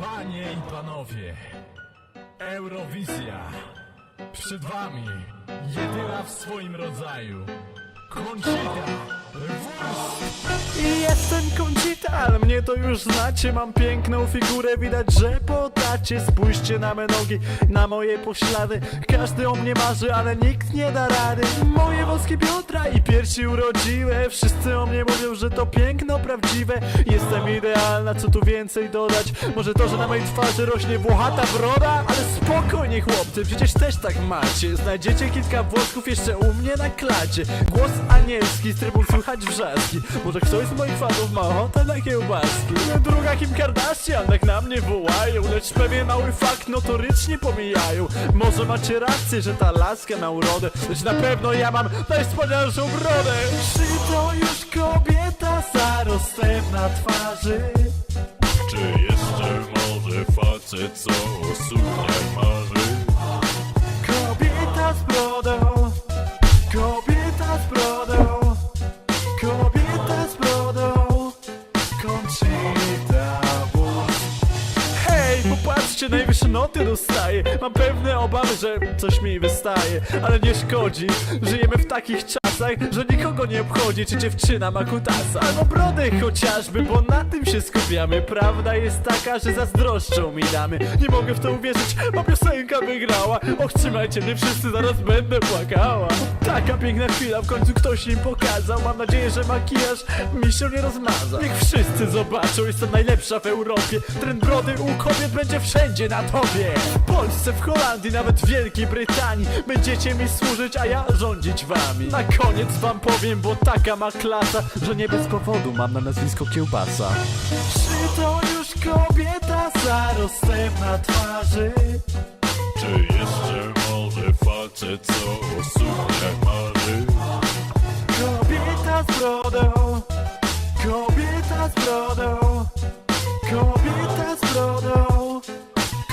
Panie i panowie, Eurowizja przed wami jedyna w swoim rodzaju. Conchita Ale mnie to już znacie. Mam piękną figurę, widać, że podacie Spójrzcie na me nogi, na moje poślady. Każdy o mnie marzy, ale nikt nie da rady. Moje włoskie biodra i piersi urodziłe Wszyscy o mnie mówią, że to piękno prawdziwe. Jestem idealna, co tu więcej dodać? Może to, że na mojej twarzy rośnie włochata broda spokojnie chłopcy, przecież też tak macie. Znajdziecie kilka włosków jeszcze u mnie na klacie. Głos anielski, z trybu słychać wrzaski. Może ktoś z moich fanów ma ochotę na kiełbaski? Druga Kim Kardashian tak na mnie wołają. Lecz pewien mały fakt notorycznie pomijają. Może macie rację, że ta laska ma urodę Lecz na pewno ja mam najwspanialszą brodę. Czy to już kobieta zarostem na twarzy? Czy jeszcze może facet, co o sukniach popatrzcie, najwyższe noty dostaję. Mam pewne obawy, że coś mi wystaje. Ale nie szkodzi, żyjemy w takich czasach Że nikogo nie obchodzi, czy dziewczyna ma kutasa Albo brodę chociażby, bo na tym się skupiamy. Prawda jest taka, że zazdroszczą mi damy. Nie mogę w to uwierzyć, bo piosenka wygrała. Och, trzymajcie mnie wszyscy, zaraz będę płakała. Taka piękna chwila, w końcu ktoś im pokazał. Mam nadzieję, że makijaż mi się nie rozmaza. Niech wszyscy zobaczą, jestem najlepsza w Europie. Trend brody u kobiet będzie wszędzie na tobie. W Polsce, w Holandii, nawet w Wielkiej Brytanii. Będziecie mi służyć, a ja rządzić wami. Na koniec wam powiem, bo taka ma klasa Że nie bez powodu mam na nazwisko Kiełbasa. Czy to już kobieta z zarostem na twarzy? Czy jeszcze może facet, co o sukniach marzy? Kobieta z brodą Kobieta z brodą Kobieta z brodą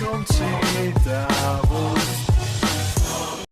considerable